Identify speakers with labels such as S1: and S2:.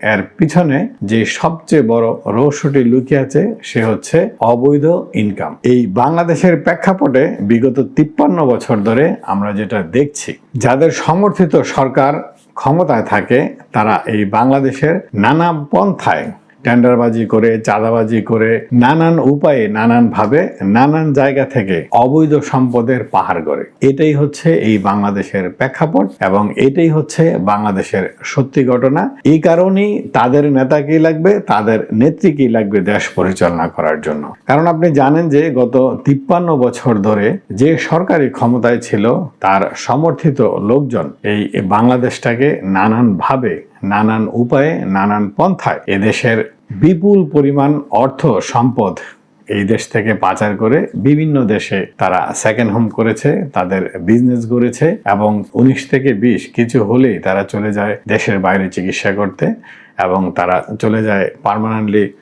S1: এর পিছনে যে সবচেয়ে বড় রহস্যটি লুকিয়ে আছে, সে হচ্ছে অবৈধ ইনকাম এই বাংলাদেশের প্রেক্ষাপটে বিগত তিপ্পান্ন বছর ধরে আমরা যেটা দেখছি, যাদের সমর্থিত সরকার ক্ষমতায় থাকে, তারা এই বাংলাদেশের নানা পন্থায় টেন্ডারবাজি করে, চাঁদাবাজি করে, নানান উপায়ে, নানান ভাবে, নানান জায়গা থেকে অবৈধ সম্পদের পাহাড় গড়ে। এটাই হচ্ছে এই বাংলাদেশের প্রেক্ষাপট এবং এটাই হচ্ছে বাংলাদেশের সত্যি ঘটনা। এই কারণেই তাদের নেতা কি লাগবে? তাদের নেত্রী কি লাগবে দেশ পরিচালনা করার জন্য? কারণ আপনি জানেন যে গত তিপ্পান্ন বছর ধরে যে সরকারি ক্ষমতায় ছিল, তার সমর্থিত লোকজন এই বাংলাদেশটাকে নানান ভাবে নানান উপায়ে, নানান পন্থায় এদেশের বিপুল পরিমাণ অর্থ সম্পদ এই দেশ থেকে পাচার করে বিভিন্ন দেশে তারা সেকেন্ড হোম করেছে, তাদের বিজনেস গড়েছে এবং উনিশ থেকে বিশ কিছু হলেই তারা চলে যায় দেশের বাইরে চিকিৎসা করতে এবং তারা চলে যায় পার্মানেন্টলি